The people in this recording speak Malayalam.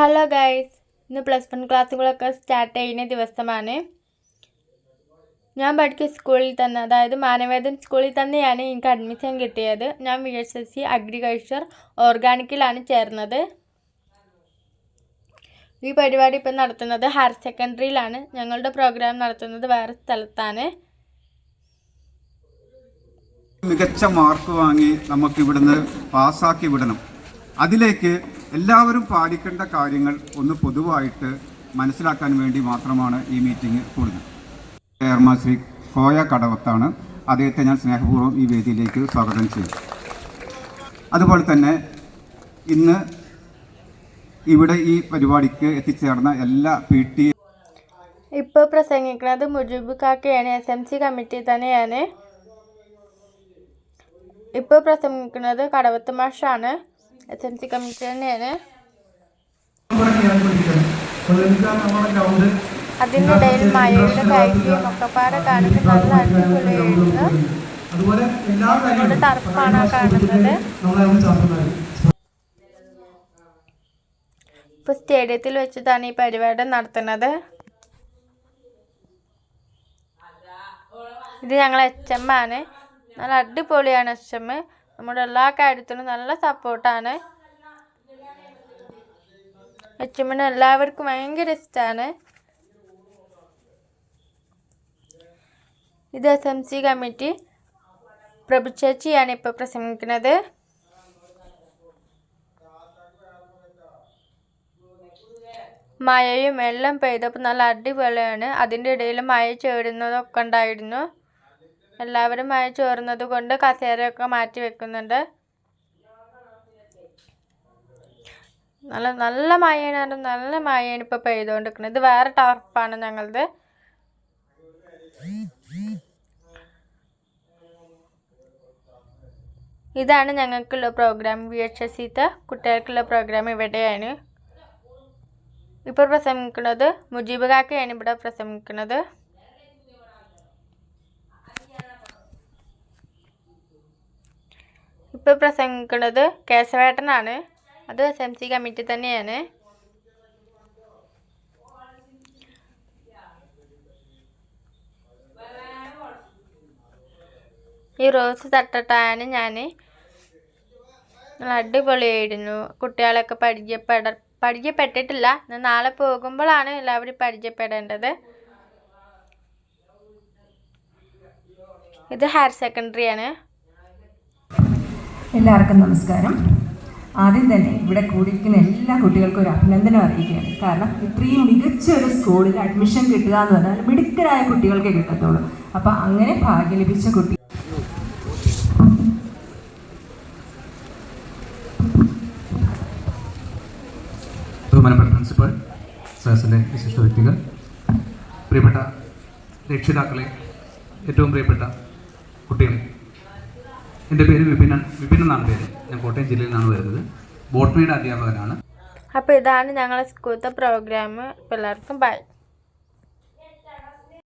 ഹലോ ഗൈസ് ഇന്ന് പ്ലസ് വൺ ക്ലാസ്സുകളൊക്കെ സ്റ്റാർട്ട് ചെയ്യുന്ന ദിവസമാണ്. ഞാൻ പഠിക്കുന്ന സ്കൂളിൽ തന്നെ അതായത് മാനവേദൻ സ്കൂളിൽ തന്നെയാണ് എനിക്ക് അഡ്മിഷൻ കിട്ടിയത്. ഞാൻ V S S C agriculture ഓർഗാനിക്കിലാണ് ചേർന്നത്. ഈ പരിപാടി ഇപ്പം നടത്തുന്നത് ഹയർ സെക്കൻഡറിയിലാണ് ഞങ്ങളുടെ പ്രോഗ്രാം നടത്തുന്നത് വേറെ സ്ഥലത്താണ്. മികച്ച മാർക്ക് വാങ്ങി നമുക്ക് ഇവിടുന്ന് പാസ്സാക്കി വിടണം. അതിലേക്ക് എല്ലാവരും പാലിക്കേണ്ട കാര്യങ്ങൾ ഒന്ന് പൊതുവായിട്ട് മനസ്സിലാക്കാൻ വേണ്ടി മാത്രമാണ് ഈ മീറ്റിംഗ് കൂടുന്നത്. ചെയർമാൻ ശ്രീ കോയ കടവത്താണ്. അദ്ദേഹത്തെ ഞാൻ സ്നേഹപൂർവം ഈ വേദിയിലേക്ക് സ്വാഗതം ചെയ്യും അതുപോലെ തന്നെ ഇന്ന് ഇവിടെ ഈ പരിപാടിക്ക് എത്തിച്ചേർന്ന എല്ലാ പി ടി ഇപ്പോൾ പ്രസംഗിക്കുന്നത് മുജീബ് കാക്കയാണ്. എസ് എം സി കമ്മിറ്റി തന്നെയാണ്. ഇപ്പോൾ പ്രസംഗിക്കുന്നത് കടവത്ത് മാഷാണ്. എസ് എം സി കമ്മിറ്റി തന്നെയാണ് അതിനിടയിൽ മഴയുടെ കാഴ്ചയും ഒക്കെപ്പാടെ കാണുന്നത് നല്ല അടിപൊളിയായിരുന്നു. നമ്മുടെ ആ കാണുന്നത്. ഇപ്പോൾ സ്റ്റേഡിയത്തിൽ വെച്ചിട്ടാണ് ഈ പരിപാടി നടത്തുന്നത്. ഇത് ഞങ്ങൾ എച്ച് എം ആണ്. നല്ല അടിപൊളിയാണ് എച്ച് എം. നമ്മുടെ എല്ലാ കാര്യത്തിലും നല്ല സപ്പോർട്ടാണ്. അച്ഛമ്മനെ എല്ലാവർക്കും ഭയങ്കര ഇഷ്ടമാണ് ഇത് എസ് എം സി കമ്മിറ്റി പ്രഭുചേച്ചിയാണ് ഇപ്പോൾ പ്രസംഗിക്കുന്നത്. മഴയും എല്ലാം പെയ്തപ്പോൾ നല്ല അടിപൊളിയാണ്. അതിന്റെ ഇടയിൽ മഴ ചേരുന്നതൊക്കെ ഉണ്ടായിരുന്നു. എല്ലാവരും മഴ ചോരുന്നത് കൊണ്ട് കസേരയൊക്കെ മാറ്റി വെക്കുന്നുണ്ട്. നല്ല നല്ല മഴയാണ് നല്ല മഴയാണ് ഇപ്പോൾ പെയ്തുകൊണ്ടിരിക്കുന്നത് ഇത് വേറെ ടർഫാണ് ഞങ്ങളത് ഇതാണ് ഞങ്ങൾക്കുള്ള പ്രോഗ്രാം. വി എച്ച് എസ് സിത്തെ കുട്ടികൾക്കുള്ള പ്രോഗ്രാം ഇവിടെയാണ്. ഇപ്പോൾ പ്രസംഗിക്കുന്നത് മുജീബ് കാക്കയാണ് ഇവിടെ പ്രസംഗിക്കുന്നത്. ഇപ്പോൾ പ്രസംഗിക്കുന്നത് കേശവേട്ടനാണ്. അത് എസ് എം സി കമ്മിറ്റി തന്നെയാണ്. ഈ റോസ് തട്ടട്ടാണ് ഞാൻ അടിപൊളിയായിരുന്നു. കുട്ടികളൊക്കെ പരിചയപ്പെട പരിചയപ്പെട്ടിട്ടില്ല. നാളെ പോകുമ്പോഴാണ് എല്ലാവരും പരിചയപ്പെടേണ്ടത്. ഇത് ഹയർ സെക്കൻഡറി ആണ് എല്ലാവർക്കും നമസ്കാരം. ആദ്യം തന്നെ ഇവിടെ കൂടിയിരിക്കുന്ന എല്ലാ കുട്ടികൾക്കും ഒരു അഭിനന്ദനം അറിയിക്കുകയാണ്. കാരണം ഇത്രയും മികച്ച ഒരു സ്കൂളിൽ അഡ്മിഷൻ കിട്ടുക എന്ന് പറഞ്ഞാൽ മിടുക്കരായ കുട്ടികൾക്കേ കിട്ടത്തുള്ളൂ. അപ്പം അങ്ങനെ ഭാഗ്യം ലഭിച്ച കുട്ടി പ്രിൻസിപ്പൽ സാസിന്റെ വിശിഷ്ട വ്യക്തികൾ പ്രിയപ്പെട്ട രക്ഷിതാക്കളെ ഏറ്റവും പ്രിയപ്പെട്ട കുട്ടികളെ. എന്റെ പേര് വിപിനൻ. വിപിൻ എന്നാണ് പേര്. ഞാൻ കോട്ടയം ജില്ലയിൽ നിന്നാണ് വരുന്നത്. ബോട്ടണിയുടെ അധ്യാപകനാണ്. അപ്പോൾ ഇതാണ് ഞങ്ങളുടെ സ്കൂളത്തെ പ്രോഗ്രാം എല്ലാവർക്കും ബൈ